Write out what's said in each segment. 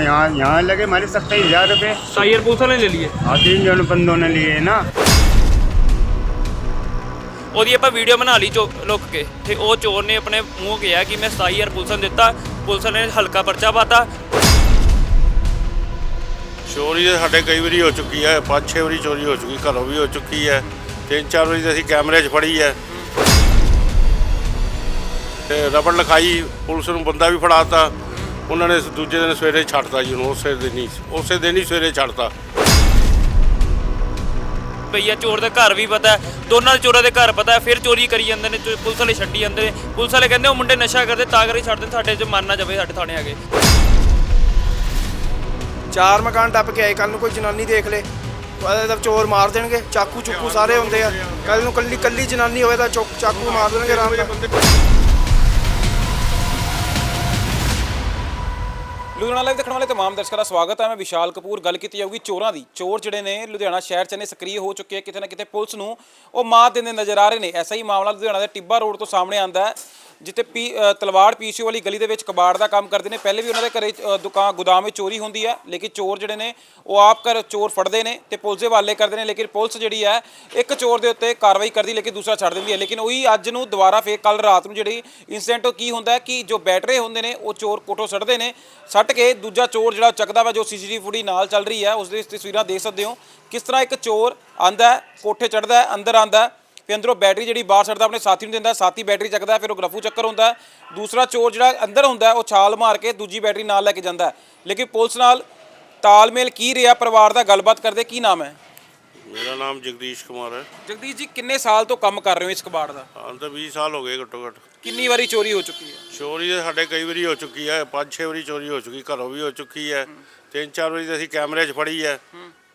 यहाँ यहाँ लगे हमारे सत्ताईस हजार रुपये टायर पुलिस वाले ने ले लिए हाँ तीन जन बंदों ने लिए ना ਉਹਦੀ ਆਪਾਂ ਵੀਡੀਓ ਬਣਾ ਲਈ ਚੋ ਲੁੱਕ ਕੇ ਤੇ ਉਹ ਚੋਰ ਨੇ ਆਪਣੇ ਮੂੰਹ ਕਿਹਾ ਕਿ ਮੈਂ 27000 ਪੁਲਿਸ ਨੂੰ ਦਿੱਤਾ ਪੁਲਿਸ ਨੇ ਹਲਕਾ ਪਰਚਾ ਪਾਤਾ ਚੋਰੀ ਤਾਂ ਸਾਡੇ ਕਈ ਵਾਰੀ ਹੋ ਚੁੱਕੀ ਹੈ ਪੰਜ ਛੇ ਵਾਰੀ ਚੋਰੀ ਹੋ ਚੁੱਕੀ ਘਰੋਂ ਵੀ ਹੋ ਚੁੱਕੀ ਹੈ ਤਿੰਨ ਚਾਰ ਵਾਰੀ ਤਾਂ ਅਸੀਂ ਕੈਮਰੇ 'ਚ ਫੜੀ ਹੈ ਤੇ ਰਬੜ ਲਿਖਾਈ ਪੁਲਿਸ ਨੂੰ ਬੰਦਾ ਵੀ ਫੜਾਤਾ ਉਹਨਾਂ ਨੇ ਦੂਜੇ ਦਿਨ ਸਵੇਰੇ ਛੱਡਤਾ ਜੀ ਉਹਨੂੰ ਉਸੇ ਦਿਨ ਹੀ ਉਸੇ ਦਿਨ ਹੀ ਸਵੇਰੇ ਛੱਡਤਾ। ਭਈਆ ਚੋਰ ਦਾ ਘਰ ਵੀ ਪਤਾ ਹੈ, ਦੋਨਾਂ ਦੇ ਚੋਰਾਂ ਦੇ ਘਰ ਪਤਾ ਹੈ, ਫਿਰ ਚੋਰੀ ਕਰੀ ਜਾਂਦੇ ਨੇ ਚੋ- ਪੁਲਿਸ ਵਾਲੇ ਛੱਡੀ ਜਾਂਦੇ ਨੇ। ਪੁਲਿਸ ਵਾਲੇ ਕਹਿੰਦੇ ਉਹ ਮੁੰਡੇ ਨਸ਼ਾ ਕਰਦੇ ਤਾਂ ਕਰਕੇ ਛੱਡਦੇ ਨੇ, ਸਾਡੇ 'ਚ ਮਰ ਨਾ ਜਾਵੇ ਸਾਡੇ ਥਾਣੇ ਆ ਕੇ। ਚਾਰ ਮਕਾਨ ਟੱਪ ਕੇ ਆਏ ਕੱਲ ਨੂੰ ਕੋਈ ਜਨਾਨੀ ਦੇਖ ਲੇ। ਉਹਦੇ ਤਾਂ ਚੋਰ ਮਾਰ ਦੇਣਗੇ ਚਾਕੂ ਚੁੱਕੂ ਸਾਰੇ ਹੁੰਦੇ ਆ। ਕੱਲ ਨੂੰ ਕੱਲੀ ਕੱਲੀ ਜਨਾਨੀ ਹੋਵੇ ਤਾਂ ਚੁੱਕ ਚਾਕੂ ਮਾਰ ਦੇਣਗੇ ਆਰਾਮ ਨਾਲ। ਲੁਧਿਆਣਾ ਲਾਈਵ ਦੇਖਣ ਵਾਲੇ ਤਮਾਮ ਦਰਸ਼ਕਾਂ ਦਾ ਸਵਾਗਤ ਹੈ। ਮੈਂ ਵਿਸ਼ਾਲ ਕਪੂਰ। ਗੱਲ ਕੀਤੀ ਜਾਊਗੀ ਚੋਰਾਂ ਦੀ। ਚੋਰ ਜਿਹੜੇ ਨੇ ਲੁਧਿਆਣਾ ਸ਼ਹਿਰ ਚ ਨੇ, ਸਕਰੀਏ ਹੋ ਚੁੱਕੇ ਆ। ਕਿਤੇ ਨਾ ਕਿਤੇ ਪੁਲਿਸ ਨੂੰ ਉਹ ਮਾਤ ਦਿੰਦੇ ਨਜ਼ਰ ਆ ਰਹੇ ਨੇ। ਐਸਾ ਹੀ ਮਾਮਲਾ ਲੁਧਿਆਣਾ ਦੇ ਟਿੱਬਾ ਰੋਡ ਤੋਂ ਸਾਹਮਣੇ ਆਂਦਾ ਹੈ। ਜਿੱਥੇ ਪੀ ਅ, ਤਲਵਾੜ ਪੀਸੀਓ ਵਾਲੀ ਗਲੀ ਦੇ ਵਿੱਚ ਕਬਾੜ ਦਾ ਕੰਮ ਕਰਦੇ ਨੇ ਪਹਿਲੇ ਵੀ ਉਹਨਾਂ ਦੇ ਘਰੇ ਅ, ਦੁਕਾਨ ਗੋਦਾਮ ਵਿੱਚ ਚੋਰੀ ਹੁੰਦੀ ਹੈ ਲੇਕਿਨ ਚੋਰ ਜਿਹੜੇ ਨੇ ਉਹ ਆਪ ਘਰ ਚੋਰ ਫੜਦੇ ਨੇ ਤੇ ਪੁਲਿਸ ਦੇ ਹਵਾਲੇ ਕਰਦੇ ਨੇ ਲੇਕਿਨ ਪੁਲਿਸ ਜਿਹੜੀ ਹੈ ਇੱਕ ਚੋਰ ਦੇ ਉੱਤੇ ਕਾਰਵਾਈ ਕਰਦੀ ਲੇਕਿਨ ਦੂਸਰਾ ਛੱਡ ਦਿੰਦੀ ਹੈ ਲੇਕਿਨ ਉਹੀ ਅੱਜ ਨੂੰ ਦੁਬਾਰਾ ਫੇਰ ਕੱਲ ਰਾਤ ਨੂੰ ਜਿਹੜੀ ਇਨਸੀਡੈਂਟ ਉਹ ਕੀ ਹੁੰਦਾ ਹੈ ਕਿ ਜੋ ਬੈਟਰੇ ਹੁੰਦੇ ਨੇ ਉਹ ਚੋਰ ਕੋਠੋਂ ਸੱਟਦੇ ਨੇ ਸੱਟ ਕੇ ਦੂਜਾ ਚੋਰ ਜਿਹੜਾ ਚੱਕਦਾ ਵਾ ਜੋ ਸੀਸੀਟੀਵੀ ਫੁਟੇਜ ਨਾਲ ਚੱਲ ਰਹੀ ਹੈ ਉਸ ਦੀ ਤਸਵੀਰਾਂ ਦੇਖ ਸਕਦੇ ਹੋ ਕਿਸ ਤਰ੍ਹਾਂ ਇੱਕ ਚੋਰ ਆਂਦਾ ਕੋਠੇ ਚੜਦਾ ਅੰਦਰ ਆਂਦਾ ਫਿਰ ਅੰਦਰੋਂ ਬੈਟਰੀ ਜਿਹੜੀ ਬਾਹਰ ਛੱਡਦਾ ਆਪਣੇ ਸਾਥੀ ਨੂੰ ਦਿੰਦਾ ਸਾਥੀ ਬੈਟਰੀ ਚੱਕਦਾ ਫਿਰ ਉਹ ਗਰਫੂ ਚੱਕਰ ਹੁੰਦਾ। ਦੂਸਰਾ ਚੋਰ ਜਿਹੜਾ ਅੰਦਰ ਹੁੰਦਾ ਉਹ ਛਾਲ ਮਾਰ ਕੇ ਦੂਜੀ ਬੈਟਰੀ ਨਾਲ ਲੈ ਕੇ ਜਾਂਦਾ। ਲੇਕਿਨ ਪੁਲਿਸ ਨਾਲ ਤਾਲਮੇਲ ਕੀ ਰਿਹਾ ਪਰਿਵਾਰ ਦਾ ਗੱਲਬਾਤ ਕਰਦੇ ਕੀ ਨਾਮ ਹੈ? ਮੇਰਾ ਨਾਮ ਜਗਦੀਸ਼ ਕੁਮਾਰ ਹੈ। ਜਗਦੀਸ਼ ਜੀ ਕਿੰਨੇ ਸਾਲ ਤੋਂ ਕੰਮ ਕਰ ਰਹੇ ਹੋ ਇਸ ਕਬਾੜ ਦਾ? ਹਾਂ ਤਾਂ 20 ਸਾਲ ਹੋ ਗਏ ਘੱਟੋ ਘੱਟ। ਕਿੰਨੀ ਵਾਰੀ ਚੋਰੀ ਹੋ ਚੁੱਕੀ ਹੈ? ਚੋਰੀ ਤਾਂ ਸਾਡੇ ਕਈ ਵਾਰੀ ਹੋ ਚੁੱਕੀ ਹੈ ਪੰਜ ਛੇ ਵਾਰੀ ਚੋਰੀ ਹੋ ਚੁੱਕੀ ਘਰੋਂ ਵੀ ਹੋ ਚੁੱਕੀ ਹੈ। ਤਿੰਨ ਚਾਰ ਵਾਰੀ ਤਾਂ ਅਸੀਂ ਕੈਮਰੇ 'ਚ ਫੜੀ ਹੈ।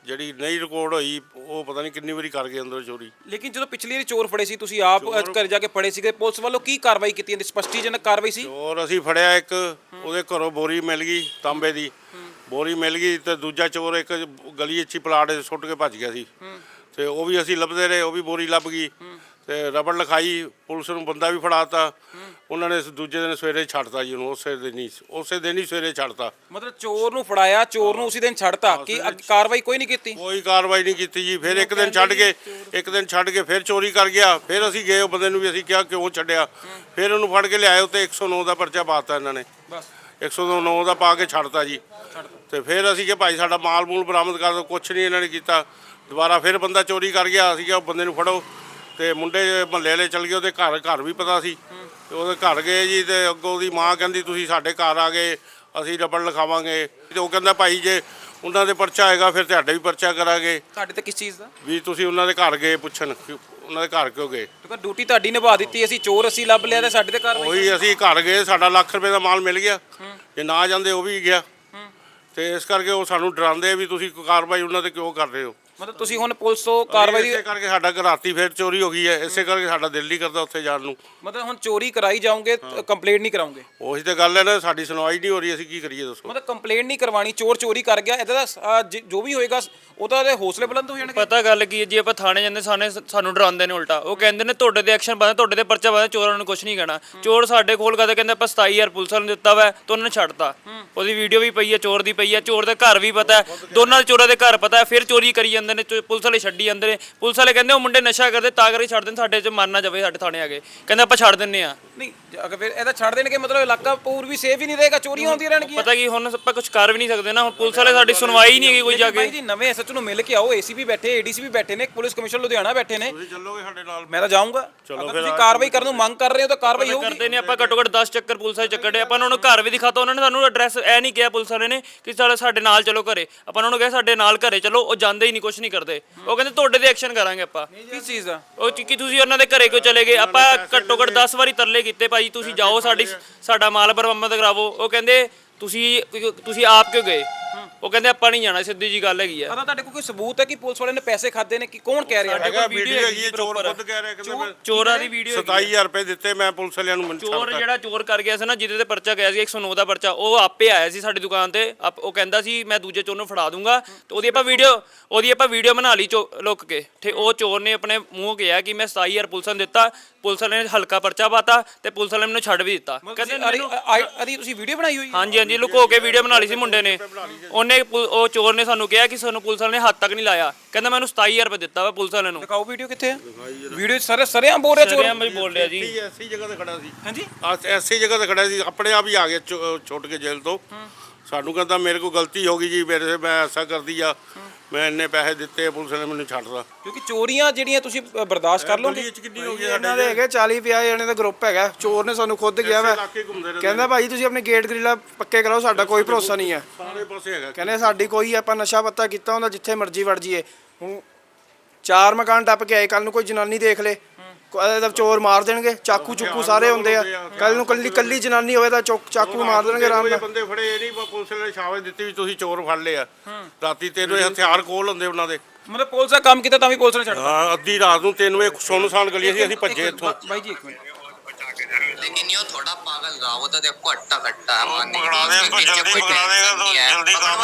ਜਿਹੜੀ ਨਹੀਂ ਰਿਕਾਰਡ ਹੋਈ ਉਹ ਪਤਾ ਨਹੀਂ ਕਿੰਨੀ ਵਾਰੀ ਕਰ ਗਏ ਅੰਦਰ ਚੋਰੀ। ਲੇਕਿਨ ਜਦੋਂ ਪਿਛਲੀ ਵਾਰੀ ਚੋਰ ਫੜੇ ਸੀ ਤੁਸੀਂ ਆਪ ਘਰ ਜਾ ਕੇ ਫੜੇ ਸੀਗੇ ਪੁਲਿਸ ਵੱਲੋਂ ਕੀ ਕਾਰਵਾਈ ਕੀਤੀ ਜਾਂਦੀ? ਸਪਸ਼ਟੀਜਨਕ ਕਾਰਵਾਈ ਸੀ? ਚੋਰ ਅਸੀਂ ਫੜਿਆ ਇੱਕ ਉਹਦੇ ਘਰੋਂ ਬੋਰੀ ਮਿਲ ਗਈ ਤਾਂਬੇ ਦੀ। ਬੋਰੀ ਮਿਲ ਗਈ ਤੇ ਦੂਜਾ ਚੋਰ ਇੱਕ ਗਲੀ 'ਚ ਹੀ ਪਲਾਟ ਸੁੱਟ ਕੇ ਭੱਜ ਗਿਆ ਸੀ। ਤੇ ਉਹ ਵੀ ਅਸੀਂ ਲੱਭਦੇ ਰਹੇ ਉਹ ਵੀ ਬੋਰੀ ਲੱਭ ਗਈ। ਤੇ ਰਬੜ ਲਿਖਾਈ ਪੁਲਿਸ ਨੂੰ ਬੰਦਾ ਵੀ ਫੜਾਤਾ। ਉਹਨਾਂ ਨੇ ਦੂਜੇ ਦਿਨ ਸਵੇਰੇ ਛੱਡਤਾ ਜੀ ਉਹਨੂੰ ਉਸੇ ਦਿਨ ਹੀ ਉਸੇ ਦਿਨ ਹੀ ਸਵੇਰੇ ਛੱਡਤਾ। ਮਤਲਬ ਚੋਰ ਨੂੰ ਫੜਾਇਆ ਚੋਰ ਨੂੰ ਉਸੇ ਦਿਨ ਛੱਡਤਾ। ਕਿ ਅੱਗੇ ਕਾਰਵਾਈ ਕੋਈ ਨਹੀਂ ਕੀਤੀ? ਕੋਈ ਕਾਰਵਾਈ ਨਹੀਂ ਕੀਤੀ ਜੀ। ਫਿਰ ਇੱਕ ਦਿਨ ਛੱਡ ਕੇ ਇੱਕ ਦਿਨ ਛੱਡ ਕੇ ਫਿਰ ਚੋਰੀ ਕਰ ਗਿਆ। ਫਿਰ ਅਸੀਂ ਗਏ ਉਹ ਬੰਦੇ ਨੂੰ ਵੀ ਅਸੀਂ ਕਿਹਾ ਕਿਉਂ ਛੱਡਿਆ? ਫਿਰ ਉਹਨੂੰ ਫੜ ਕੇ ਲਿਆਏ ਉੱਤੇ 109 ਦਾ ਪਰਚਾ ਪਾਤਾ ਇਹਨਾਂ ਨੇ। ਬਸ। 109 ਦਾ ਪਾ ਕੇ ਛੱਡਤਾ ਜੀ। ਤੇ ਫਿਰ ਅਸੀਂ ਕਿ ਭਾਈ ਸਾਡਾ ਮਾਲ ਮੂਲ ਬਰਾਮਦ ਕਰ ਦਿਓ ਕੁਛ ਨਹੀਂ ਇਹਨਾਂ ਨੇ ਕੀਤਾ। ਦੁਬਾਰਾ ਫਿਰ ਬੰਦਾ ਚੋਰੀ ਕਰ ਗਿਆ। ਅਸੀਂ ਕਿਹਾ ਉਹ ਬੰਦੇ ਨੂੰ ਫੜੋ। ਤੇ ਮੁੰਡੇ ਮਹੱਲੇ ਵਾਲੇ ਚਲ ਗਏ ਉਹਦੇ ਘਰ ਘਰ ਵੀ ਪਤਾ ਸੀ। ਤੇ ਉਹਦੇ ਘਰ ਗਏ ਜੀ ਤੇ ਅੱਗੋਂ ਉਹਦੀ ਮਾਂ ਕਹਿੰਦੀ ਤੁਸੀਂ ਸਾਡੇ ਘਰ ਆ ਗਏ ਅਸੀਂ ਰਬੜ ਲਿਖਾਵਾਂਗੇ। ਤੇ ਉਹ ਕਹਿੰਦਾ ਭਾਈ ਜੇ ਉਹਨਾਂ ਦੇ ਪਰਚਾ ਆਏਗਾ ਫਿਰ ਤੁਹਾਡੇ ਵੀ ਪਰਚਾ ਕਰਾਂਗੇ। ਤੁਹਾਡੇ ਤੇ ਕਿਸ ਚੀਜ਼ ਦਾ? ਵੀ ਤੁਸੀਂ ਉਹਨਾਂ ਦੇ ਘਰ ਗਏ ਪੁੱਛਣ ਕਿ ਉਹਨਾਂ ਦੇ ਘਰ ਕਿਉਂ ਗਏ? ਕਿਉਂਕਿ ਡਿਊਟੀ ਤੁਹਾਡੀ ਨਿਭਾ ਦਿੱਤੀ ਅਸੀਂ ਚੋਰ ਅਸੀਂ ਲੱਭ ਲਿਆ ਤੇ ਸਾਡੇ ਤੇ ਕਾਰਵਾਈ ਉਹੀ ਅਸੀਂ ਘਰ ਗਏ ਸਾਡਾ ਲੱਖ ਰੁਪਏ ਦਾ ਮਾਲ ਮਿਲ ਗਿਆ। ਜੇ ਨਾ ਜਾਂਦੇ ਉਹ ਵੀ ਗਿਆ। ਤੇ ਇਸ ਕਰਕੇ ਉਹ ਸਾਨੂੰ ਡਰਾਉਂਦੇ ਵੀ ਤੁਸੀਂ ਕਾਰਵਾਈ ਉਹਨਾਂ ਤੇ ਕਿਉਂ ਕਰ ਰਹੇ ਹੋ? ਮਤਲਬ ਤੁਸੀਂ ਹੁਣ ਪੁਲਿਸ ਤੋਂ ਕਾਰਵਾਈ ਦੀ ਇਸੇ ਕਰਕੇ ਸਾਡਾ ਰਾਤੀ ਫਿਰ ਚੋਰੀ ਹੋ ਗਈ ਹੈ ਇਸੇ ਕਰਕੇ ਸਾਡਾ ਦਿਲ ਨਹੀਂ ਕਰਦਾ ਉੱਥੇ ਜਾਣ ਨੂੰ। ਮਤਲਬ ਹੁਣ ਚੋਰੀ ਕਰਾਈ ਜਾਓਗੇ ਕੰਪਲੇਂਟ ਨਹੀਂ ਕਰਾਉਂਗੇ ਉਹੀ ਤੇ ਗੱਲ ਹੈ ਨਾ ਸਾਡੀ ਸੁਣਵਾਈ ਨਹੀਂ ਹੋ ਰਹੀ ਅਸੀਂ ਕੀ ਕਰੀਏ ਦੱਸੋ? ਮਤਲਬ ਕੰਪਲੇਂਟ ਨਹੀਂ ਕਰਵਾਣੀ ਚੋਰ ਚੋਰੀ ਕਰ ਗਿਆ ਇਹਦਾ ਤਾਂ ਅਹ, ਜ- ਜੋ ਵੀ ਹੋਏਗਾ ਉਹ ਤਾਂ ਉਹਦੇ ਹੌਸਲੇ ਬੁਲੰਦ ਹੋ ਜਾਣਗੇ। ਪਤਾ ਗੱਲ ਕੀ ਹੈ ਜੀ ਆਪਾਂ ਥਾਣੇ ਜਾਂਦੇ ਸਾਨੇ ਸਾਨੂੰ ਡਰਾਉਂਦੇ ਨੇ ਉਲਟਾ। ਉਹ ਕਹਿੰਦੇ ਨੇ ਤੁਹਾਡੇ ਤੇ ਐਕਸ਼ਨ ਪਾਣਾ ਤੁਹਾਡੇ ਤੇ ਪਰਚਾ ਪਾਣਾ ਚੋਰਾਂ ਨੂੰ ਕੁਝ ਨਹੀਂ ਕਹਿਣਾ। ਚੋਰ ਸਾਡੇ ਕੋਲ ਕਦੇ ਕਹਿੰਦੇ ਆਪਾਂ 27000 ਪੁਲਿਸ ਵਾਲਿਆਂ ਨੂੰ ਦਿੱਤਾ ਵਾ ਤੇ ਉਹਨਾਂ ਨੇ ਛੱਡਤਾ। ਉਹਦੀ ਵੀਡੀਓ ਵੀ ਪਈ ਹੈ ਚੋਰ ਦੀ ਪਈ ਹੈ ਚੋਰ ਦੇ ਘਰ ਵੀ ਪਤਾ ਹੈ। ਦੋਨਾਂ ਦੇ ਚੋਰਾਂ ਦੇ ਘਰ ਪਤਾ ਹੈ ਫਿਰ ਚੋਰੀ ਕਰੀ ਜਾਂਦੇ ਨੇ ਚੋ- ਪੁਲਿਸ ਵਾਲੇ ਛੱਡੀ ਜਾਂਦੇ ਨੇ। ਪੁਲਿਸ ਵਾਲੇ ਕਹਿੰਦੇ ਉਹ ਮੁੰਡੇ ਨਸ਼ਾ ਕਰਦੇ, ਤਾਂ ਕਰਕੇ ਛੱਡ ਨੇ ਸਾਡੇ 'ਚ ਮਰ ਨਾ ਜਾਵੇ ਸਾਡੇ ਥਾਣੇ ਆ ਕੇ। ਕਹਿੰਦੇ ਆਪਾਂ ਛੱਡ ਦਿੰਨੇ ਆ ਨਹੀਂ ਅਗਰ ਫਿਰ ਇਹਦਾ ਛੱਡ ਦੇਣਗੇ ਮਤਲਬ ਇਲਾਕਾ ਪੂਰ ਵੀ ਸੇਫ ਹੀ ਨਹੀਂ ਰਹੇਗਾ ਚੋਰੀਆਂ ਹੁੰਦੀਆਂ ਰਹਿਣਗੀਆਂ। ਪਤਾ ਕੀ ਹੁਣ ਆਪਾਂ ਕੁਝ ਕਰ ਵੀ ਨਹੀਂ ਸਕਦੇ ਨਾ ਹੁਣ ਪੁਲਿਸ ਵਾਲੇ ਸਾਡੀ ਸੁਣਵਾਈ ਹੀ ਨਹੀਂ ਹੈਗੀ ਕੋਈ ਜਾ ਭਾਈ ਕੇ ਜੀ ਨਵੇਂ ਐਸਐਚ ਨੂੰ ਮਿਲ ਕੇ ਆਓ ਏਸੀਪੀ ਬੈਠੇ ਏਡੀਸੀ ਵੀ ਬੈਠੇ ਨੇ ਪੁਲਿਸ ਕਮਿਸ਼ਨਰ ਲੁਧਿਆਣਾ ਬੈਠੇ ਨੇ। ਤੁਸੀਂ ਚੱਲੋਗੇ ਸਾਡੇ ਨਾਲ? ਮੈਂ ਤਾਂ ਜਾਊਂਗਾ। ਚਲੋ ਅਗਰ ਫਿਰ ਤੁਸੀਂ ਆ ਕਾਰਵਾਈ ਕਰਨ ਨੂੰ ਮੰਗ ਕਰ ਰਹੇ ਹੋ ਤਾਂ ਕਾਰਵਾਈ ਹੋਊਗੀ। ਕਰਦੇ ਨੇ ਆਪਾਂ ਘੱਟੋ ਘੱਟ 10 ਚੱਕਰ ਪੁਲਿਸ ਵਾਲੇ ਚੱਕਰ ਦੇ ਆਪਾਂ ਉਹਨਾਂ ਨੂੰ ਘਰ ਵੀ ਦਿਖਾਤਾ ਉਹਨਾਂ ਨੇ ਸਾਨੂੰ ਐਡਰੈਸ ਐ ਨਹੀਂ ਕਿਹਾ ਪੁਲਿਸ ਵਾਲੇ ਨੇ ਕਿ ਸਾਡਾ ਸਾਡੇ ਨਾਲ ਚਲੋ ਘਰੇ। ਆਪਾਂ ਉਹਨਾਂ ਨੂੰ ਕਿਹਾ ਸਾਡੇ ਨਾਲ ਘਰੇ ਚਲੋ ਉਹ ਜਾਂਦੇ ਹੀ ਨਹੀਂ ਕੁਝ ਨਹੀਂ ਕਰਦੇ। ਉਹ ਕਹਿੰਦੇ ਤੁਹਾਡੇ ਤੇ ਐਕਸ਼ਨ ਕਰਾਂਗੇ ਆਪਾਂ। ਕਿਸ ਚੀਜ਼ ਦਾ? ਉਹ ਕਿ ਤੁਸੀਂ ਉਹਨਾਂ ਦੇ ਘਰੇ ਕਿਉਂ ਚਲੇ ਗਏ? ਆਪਾਂ ਘੱਟੋ ਘੱਟ 10 ਵਾਰੀ ਤਰਲੇ ਕੀਤੇ ਭਾਈ ਤੁਸੀਂ ਜਾਓ ਸਾਡੀ ਸਾਡਾ ਮਾਲ ਬਰਾਮਦ ਕਰਾਵੋ। ਉਹ ਕਹਿੰਦੇ ਤੁਸੀਂ ਤੁਸੀਂ ਆਪ ਕਿਉਂ ਗਏ? ਉਹ ਕਹਿੰਦੇ ਆਪਾਂ ਨਹੀਂ ਜਾਣਾ ਸਿੱਧੀ ਜੀ ਗੱਲ ਹੈਗੀ ਆ ਪਤਾ ਤੁਹਾਡੇ ਕੋਲ ਕੋਈ ਸਬੂਤ ਹੈ ਕਿ ਪੁਲਿਸ ਵਾਲੇ ਨੇ ਪੈਸੇ ਖਾਦੇ ਨੇ ਕਿ ਕੌਣ ਕਹਿ ਰਿਹਾ ਸਾਡੇ ਹੈਗਾ ਵੀਡੀਓ ਹੈਗੀ ਹੈ, ਚੋਰ। ਖੁਦ ਕਹਿ ਰਿਹਾ ਕਹਿੰਦੇ ਮੈਂ ਚੋਰਾਂ ਦੀ ਵੀਡੀਓ 27000 ਰੁਪਏ ਦਿੱਤੇ ਮੈਂ ਪੁਲਿਸ ਵਾਲਿਆਂ ਨੂੰ ਮੈਨੂੰ ਚੋਰ। ਜਿਹੜਾ ਚੋਰ ਕਰ ਗਿਆ ਸੀ ਨਾ ਜਿਹਦੇ ਤੇ ਪਰਚਾ ਗਿਆ ਸੀ 109 ਦਾ ਪਰਚਾ ਉਹ ਆਪੇ ਆਇਆ ਸੀ ਸਾਡੀ ਦੁਕਾਨ ਤੇ ਆਪ- ਉਹ ਕਹਿੰਦਾ ਸੀ ਮੈਂ ਦੂਜੇ ਚੋਰ ਨੂੰ ਫੜਾ ਦੂੰਗਾ ਤੇ ਉਹਦੀ ਆਪਾਂ ਵੀਡੀਓ ਉਹਦੀ ਆਪਾਂ ਵੀਡੀਓ ਬਣਾ ਲਈ ਚੋ- ਲੁੱਕ ਕੇ ਤੇ ਉਹ ਚੋਰ ਨੇ ਆਪਣੇ ਮੂੰਹ ਕਿਹਾ ਕਿ ਮੈਂ 27000 ਪੁਲਿਸ ਨੂੰ ਦਿੱਤਾ ਪੁਲਿਸ ਵਾਲੇ ਨੇ ਹਲਕਾ ਪਰਚਾ ਪਾਤਾ ਤੇ ਪੁਲਿਸ ਵਾਲੇ ਨੇ ਮੈਨੂੰ ਛੱਡ ਵੀ ਦਿੱਤਾ ਕਹਿੰਦੇ ਅਰੀ ਤੁਸੀਂ ਵੀਡੀਓ ਬਣਾਈ ਹੋਈ ਹੈ ਹਾਂਜੀ ਹਾਂਜੀ ਲੁਕੋ ਕੇ ਵੀਡੀਓ ਬਣਾ ਲਈ ਸੀ ਮੁੰਡੇ ਨੇ ਉਹਨੇ ਪੁ- ਉਹ ਚੋਰ ਨੇ ਸਾਨੂੰ ਕਿਹਾ ਕਿ ਸਾਨੂੰ ਪੁਲਿਸ ਵਾਲੇ ਨੇ ਹੱਥ ਤੱਕ ਨਹੀਂ ਲਾਇਆ। ਕਹਿੰਦਾ ਮੈਨੂੰ 27000 ਰੁਪਏ ਦਿੱਤਾ ਵਾ ਪੁਲਿਸ ਵਾਲੇ ਨੂੰ। ਦਿਖਾਓ ਵੀਡੀਓ ਕਿੱਥੇ ਹੈ ਵੀਡੀਓ ਸਾਰੇ ਸਰਿਆਂ ਬੋਲ ਰਿਹਾ ਚੋਰ। ਚੋਰਿਆਂ ਵਿੱਚ ਬੋਲ ਰਿਹਾ ਜੀ। ਐਸੀ ਜਗ੍ਹਾ ਤੇ ਖੜਾ ਸੀ। ਹਾਂਜੀ। ਆ ਐਸੀ ਜਗ੍ਹਾ ਤੇ ਖੜਾ ਸੀ। ਆਪਣੇ ਆਪ ਹੀ ਆ ਗਿਆ ਛੁੱਟ ਕੇ ਜੇਲ੍ਹ ਤੋਂ। ਸਾਨੂੰ ਕਹਿੰਦਾ ਮੇਰੇ ਕੋਲ ਗਲਤੀ ਹੋ ਗਈ ਜੀ ਮੇਰੇ ਸੇ ਮੈਂ ਐਸਾ ਕਰਦੀ ਆ। ਮੈਂ ਇੰਨੇ ਪੈਸੇ ਦਿੱਤੇ ਪੁਲਿਸ ਨੇ ਮੈਨੂੰ ਛੱਡਦਾ ਕਿਉਂਕਿ ਚੋਰੀਆਂ ਜਿਹੜੀਆਂ ਤੁਸੀਂ ਅ, ਬਰਦਾਸ਼ਤ ਕਰ ਕਿੰਨੀ ਹੋ ਗਈ ਇਹਨਾਂ ਦੇ ਹੈਗੇ 40 50 ਜਣੇ ਦਾ ਗਰੁੱਪ ਹੈਗਾ। ਚੋਰ ਨੇ ਸਾਨੂੰ ਖੁਦ ਗਿਆ ਵਾ। ਇਲਾਕੇ ਘੁੰਮਦੇ ਰਹਿੰਦੇ ਕਹਿੰਦਾ ਭਾਈ ਤੁਸੀਂ ਆਪਣੇ ਗੇਟ ਗ੍ਰਿਲਾ ਪੱਕੇ ਕਰਾਓ ਸਾਡਾ ਕੋਈ ਭਰੋਸਾ ਨਹੀਂ ਹੈ। ਸਾਰੇ ਪਾਸੇ ਹੈਗਾ। ਕਹਿੰਦੇ ਸਾਡੀ ਕੋਈ ਆਪਾਂ ਨਸ਼ਾ ਪੱਤਾ ਕੀਤਾ ਹੁੰਦਾ ਜਿੱਥੇ ਮਰਜ਼ੀ ਵੜ ਜੀਏ ਹੁਣ ਚਾਰ ਮਕਾਨ ਟੱਪ ਕੇ ਆਏ ਕੱਲ ਨੂੰ ਕੋਈ ਜਨਾਨੀ ਦੇਖ ਲੇ। ਇਹਦਾ ਚੋਰ ਮਾਰ ਦੇਣਗੇ ਚਾਕੂ ਚੁੱਕੂ ਸਾਰੇ ਹੁੰਦੇ ਆ ਕੱਲ ਨੂੰ ਕੱਲੀ ਕੱਲੀ ਜਨਾਨੀ ਹੋਵੇ ਤਾਂ ਚੌਕ- ਚਾਕੂ ਮਾਰ ਦੇਣਗੇ ਆਰਾਮ ਨਾਲ ਬੰਦੇ ਫੜੇ ਇਹ ਨਹੀਂ ਪ- ਪੁਲਿਸ ਨੇ ਸ਼ਾਬਾਸ਼ ਦਿੱਤੀ ਵੀ ਤੁਸੀਂ ਚੋਰ ਫੜ ਲਏ ਆ ਰਾਤੀ ਤਿੰਨ ਵਜੇ ਹਥਿਆਰ ਕੋਲ ਹੁੰਦੇ ਉਹਨਾਂ ਦੇ ਮਤਲਬ ਪੁਲਿਸ ਦਾ ਕੰਮ ਕੀਤਾ ਤਾਂ ਵੀ ਪੁਲਿਸ ਨੇ ਛੱਡਤਾ ਹਾਂ ਅੱਧੀ ਰਾਤ ਨੂੰ ਤਿੰਨ ਵਜੇ ਸੁੰਨਸਾਨ ਗਲੀ ਸੀ ਅਸੀਂ ਭੱਜੇ ਇੱਥੋਂ ਬਾਈ ਜੀ ਇੱਕ ਮਿੰਟ लेकिन ये थोड़ा पागल रहा वो तो देखो अट्टा कट्टा है मानने पकड़ा की, दे, उसके इसको पीछे जल्दी कोई पकड़ा देगा टेंशन तो नहीं है। जल्दी काम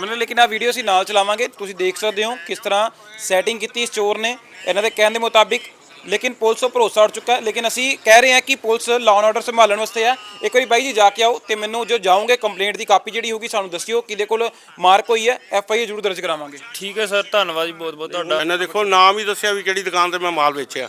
ਮਤਲਬ ਲੇਕਿਨ ਆ ਵੀਡੀਓ ਅਸੀਂ ਨਾਲ ਚਲਾਵਾਂਗੇ। ਤੁਸੀਂ ਦੇਖ ਸਕਦੇ ਹੋ ਕਿਸ ਤਰ੍ਹਾਂ ਸੈਟਿੰਗ ਕੀਤੀ ਇਸ ਚੋਰ ਨੇ। ਇਹਨਾਂ ਦੇ ਕਹਿਣ ਦੇ ਮੁਤਾਬਿਕ ਲੇਕਿਨ ਪੁਲਿਸ ਤੋਂ ਭਰੋਸਾ ਉੱਠ ਚੁੱਕਾ ਹੈ। ਲੇਕਿਨ ਅਸੀਂ ਕਹਿ ਰਹੇ ਹਾਂ ਕਿ ਪੁਲਿਸ ਲਾਅ ਐਂਡ ਆਰਡਰ ਸੰਭਾਲਣ ਵਾਸਤੇ ਹੈ ਇੱਕ ਵਾਰੀ ਬਾਈ ਜੀ ਜਾ ਕੇ ਆਓ ਤੇ ਮੈਨੂੰ ਜੋ ਜਾਓਗੇ ਕੰਪਲੇਂਟ ਦੀ ਕਾਪੀ ਜਿਹੜੀ ਹੋਊਗੀ ਸਾਨੂੰ ਦੱਸਿਓ ਕਿਹਦੇ ਕੋਲ ਮਾਰਕ ਹੋਈ ਹੈ। ਐਫ ਆਈ ਜ਼ਰੂਰ ਦਰਜ ਕਰਾਵਾਂਗੇ। ਠੀਕ ਹੈ ਸਰ ਧੰਨਵਾਦ ਜੀ ਬਹੁਤ ਬਹੁਤ ਤੁਹਾਡਾ। ਇਹਨਾਂ ਦੇਖੋ ਨਾਮ ਹੀ ਦੱਸਿਆ ਵੀ ਕਿਹੜੀ ਦੁਕਾਨ ਤੇ ਮੈਂ ਮਾਲ ਵੇਚਿਆ।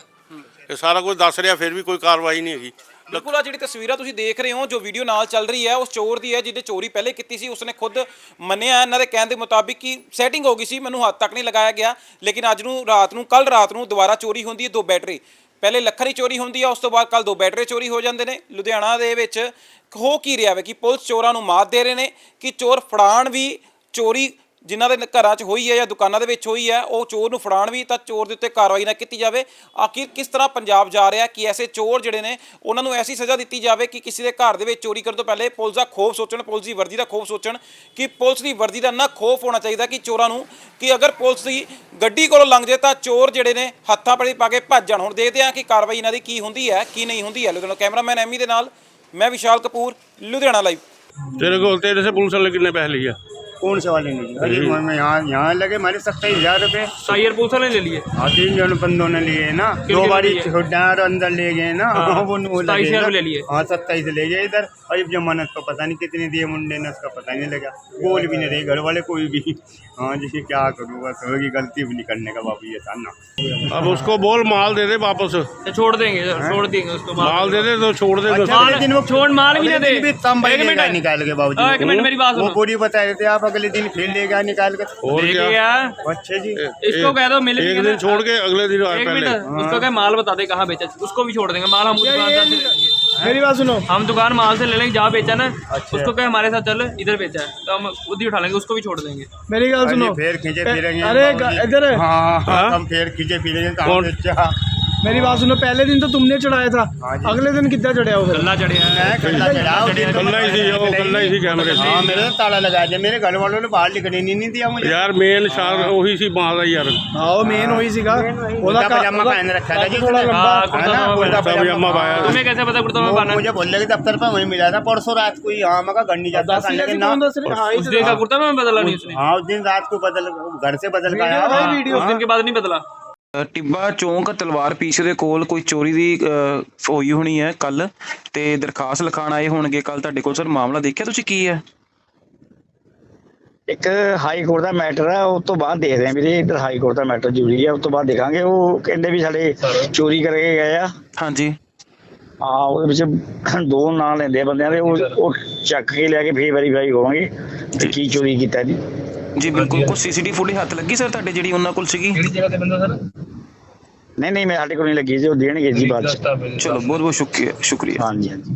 ਇਹ ਸਾਰਾ ਕੁਝ ਦੱਸ ਰਿਹਾ ਫਿਰ ਵੀ ਕੋਈ ਕਾਰਵਾਈ ਨਹੀਂ ਹੈਗੀ। ਬਿਲਕੁਲ ਆ ਜਿਹੜੀ ਤਸਵੀਰਾਂ ਤੁਸੀਂ ਦੇਖ ਰਹੇ ਹੋ, ਜੋ ਵੀਡੀਓ ਨਾਲ ਚੱਲ ਰਹੀ ਹੈ, ਉਸ ਚੋਰ ਦੀ ਹੈ ਜਿਹਨੇ ਚੋਰੀ ਪਹਿਲੇ ਕੀਤੀ ਸੀ, ਉਸਨੇ ਖੁਦ ਮੰਨਿਆ ਇਹਨਾਂ ਦੇ ਕਹਿਣ ਦੇ ਮੁਤਾਬਿਕ ਕਿ ਸੈਟਿੰਗ ਹੋ ਗਈ ਸੀ, ਮੈਨੂੰ ਹੱਥ ਤੱਕ ਨਹੀਂ ਲਗਾਇਆ ਗਿਆ, ਲੇਕਿਨ ਅੱਜ ਨੂੰ ਰਾਤ ਨੂੰ ਕੱਲ ਰਾਤ ਨੂੰ ਦੁਬਾਰਾ ਚੋਰੀ ਹੁੰਦੀ ਹੈ ਦੋ ਬੈਟਰੀ ਪਹਿਲੇ ਲੱਖਾਂ ਦੀ ਚੋਰੀ ਹੁੰਦੀ ਹੈ ਉਸ ਤੋਂ ਬਾਅਦ ਕੱਲ ਦੋ ਬੈਟਰੀ ਚੋਰੀ ਹੋ ਜਾਂਦੇ ਨੇ। ਲੁਧਿਆਣਾ ਦੇ ਵਿੱਚ ਹੋ ਕੀ ਰਿਹਾ ਵੇ ਕਿ ਪੁਲਿਸ ਚੋਰਾਂ ਨੂੰ ਮਾਤ ਦੇ ਰਹੇ ਨੇ ਕਿ ਚੋਰ ਫੜਾਣ ਵੀ ਚੋਰੀ ਜਿਨ੍ਹਾਂ ਦੇ ਘਰਾਂ 'ਚ ਹੋਈ ਹੈ ਜਾਂ ਦੁਕਾਨਾਂ ਦੇ ਵਿੱਚ ਹੋਈ ਹੈ ਉਹ ਚੋਰ ਨੂੰ ਫੜਾਣ ਵੀ ਤਾਂ ਚੋਰ ਦੇ ਉੱਤੇ ਕਾਰਵਾਈ ਨਾ ਕੀਤੀ ਜਾਵੇ ਆਖਿਰ ਕਿਸ ਤਰ੍ਹਾਂ ਪੰਜਾਬ ਜਾ ਰਿਹਾ ਕਿ ਐਸੇ ਚੋਰ ਜਿਹੜੇ ਨੇ ਉਹਨਾਂ ਨੂੰ ਐਸੀ ਸਜ਼ਾ ਦਿੱਤੀ ਜਾਵੇ ਕਿ ਕਿਸੇ ਦੇ ਘਰ ਦੇ ਵਿੱਚ ਚੋਰੀ ਕਰਨ ਤੋਂ ਪਹਿਲੇ ਪੁਲਿਸ ਦਾ ਖੋਫ ਸੋਚਣ ਪੁਲਿਸ ਦੀ ਵਰਦੀ ਦਾ ਖੋਫ ਸੋਚਣ ਕਿ ਪੁਲਿਸ ਦੀ ਵਰਦੀ ਦਾ ਨਾ ਖੋਫ ਹੋਣਾ ਚਾਹੀਦਾ ਕਿ ਚੋਰਾਂ ਨੂੰ ਕਿ ਅਗਰ ਪੁਲਿਸ ਦੀ ਗੱਡੀ ਕੋਲੋਂ ਲੰਘ ਜੇ ਤਾਂ ਚੋਰ ਜਿਹੜੇ ਨੇ ਹੱਥਾਂ ਪੜੀ ਪਾ ਕੇ ਭੱਜ ਜਾਣ ਹੁਣ ਦੇਖਦੇ ਹਾਂ ਕਿ ਕਾਰਵਾਈ ਇਹਨਾਂ ਦੀ ਕੀ ਹੁੰਦੀ ਹੈ ਕੀ ਨਹੀਂ ਹੁੰਦੀ ਹੈ ਲੁਧਿਆਣਾ ਕੈਮਰਾਮੈਨ ਐਮੀ ਦੇ ਨਾਲ ਮੈਂ ਵਿਸ਼ਾਲ ਕਪੂਰ ਲੁਧਿਆਣਾ ਲਾਈਵ तेरे को तेरे से पुलिस वाले कितने पैसे लिया کون سے والے نے ارے یہاں یہاں لگے ہمارے ستائیس ہزار روپے۔ سائر پوسا نے لے لیے۔ ہاں تین جن بندوں نے لیے نا۔ دو باری چھوٹا اندر لے گئے نا۔ ہاں، وہ لے لیے۔ ہاں ستائیس لے گئے ادھر۔ اور اب جمانت کو پتہ نہیں کتنے دیے منڈے نے اس کا پتہ نہیں لگا۔ بول بھی نہیں رہے گھر والے کوئی بھی۔ ہاں جسے کیا کروں بس ہوگی غلطی بھی نہیں کرنے کا باپو یہ سامنا اب اس کو بول مال دے دے واپس۔ اچھا، چھوڑ دیں گے۔ ہاں؟ چھوڑ دیں گے اس کو مال۔ دے دے تو چھوڑ دے۔ اچھا، چھوڑ مال بھی نہ دے۔ نکال کے بابو جی ہاں، وہ پوری بتا دیتے آپ۔ अगले दिन फिर ले गया निकाल कर और ले क्या अच्छे जी इसको कह दो मिल एक दिन छोड़ के अगले दिन आए पहले उसको कह माल बता दे कहाँ बेचा उसको भी छोड़ देंगे माल हम दुकानदार से मेरी बात सुनो हम दुकान माल से ले लेंगे जहाँ बेचा ना अच्छा। उसको कहे हमारे साथ चल इधर बेचा है तो हम उधर उठा लेंगे उसको भी छोड़ देंगे मेरी बात सुनो फिर खींचे फिरेंगे अरे इधर हम फिर खींचे फिरेंगे میری بات سنو پہلے دن تو تم نے چڑھایا تھا اگلے دن کدھر چڑھیا ہو کلا چڑھیا کلا ہی سی وہ کلا ہی سی کیمرے سے ہاں میرے تالا لگا دیا میرے گھر والوں نے باہر نکلنے نہیں دیا مجھے یار مین شار وہی سی باہر یار ہاں مین وہی سی پہن رکھا تھا جی تھوڑا لمبا پایا تمہیں کیسے پتہ کرتا میں مجھے دفتر پہ وہیں ملا تھا پرسوں رات کو ہاں گھر نہیں جاتا اس دن کا کرتا میں بدلا نہیں اس نے ہاں اس دن رات کو بدل گھر سے بدل کے آیا ویڈیو اس دن کے بعد نہیں بدلا ਟਿੱਬਾ ਚੌਂਕ ਤਲਵਾਰ ਪੀਛੇ ਦੇ ਕੋਲ ਕੋਈ ਚੋਰੀ ਦੀ ਹੋਈ ਹੋਣੀ ਹੈ ਕੱਲ ਤੇ ਦਰਖਾਸਤ ਲਿਖਾਣ ਆਏ ਹੋਣਗੇ ਕੱਲ ਤੁਹਾਡੇ ਕੋਲ ਸਰ ਮਾਮਲਾ ਦੇਖਿਆ ਤੁਸੀਂ ਕੀ ਹੈ? ਇੱਕ ਹਾਈ ਕੋਰਟ ਦਾ ਮੈਟਰ ਹੈ ਉਸ ਤੋਂ ਬਾਅਦ ਦੇਖਦੇ ਆਂ ਵੀਰੇ ਇੱਧਰ ਹਾਈ ਕੋਰਟ ਦਾ ਮੈਟਰ ਜ਼ਰੂਰੀ ਹੈ ਉਸ ਤੋਂ ਬਾਅਦ ਦੇਖਾਂਗੇ ਉਹ ਕਹਿੰਦੇ ਵੀ ਸਾਡੇ ਚੋਰੀ ਕਰਕੇ ਗਏ ਆ। ਹਾਂਜੀ। ਆ ਉਹਦੇ ਵਿੱਚ ਦੋ ਨਾਂ ਲੈਂਦੇ ਬੰਦਿਆਂ ਦੇ ਉਹ ਚੱਕ ਕੇ ਲੈ ਕੇ ਫੇਰ ਵੈਰੀਫਾਈ ਹੋਵਾਂਗੇ ਕਿ ਕੀ ਚੋਰੀ ਕੀਤਾ ਜੀ। ਜੀ ਬਿਲਕੁਲ ਕੋਈ ਸੀਸੀਟੀਵੀ ਫੁਟੇਜ ਹੱਥ ਲੱਗੀ ਸਰ ਤੁਹਾਡੇ ਜਿਹੜੀ ਉਹਨਾਂ ਕੋਲ ਸੀਗੀ? ਕਿਹੜੀ ਜਗ੍ਹਾ ਤੇ ਬੰਦਾ ਸਰ ਨਹੀਂ ਨਹੀਂ ਮੈਂ ਸਾਡੇ ਕੋਲ ਨਹੀਂ ਲੱਗੀ ਜੀ ਉਹ ਦੇਣਗੇ ਜੀ ਬਾਅਦ ਚ। ਚਲੋ ਬਹੁਤ ਬਹੁਤ ਸ਼ੁਕਰੀਆ ਸ਼ੁਕਰੀਆ। ਹਾਂਜੀ ਹਾਂਜੀ।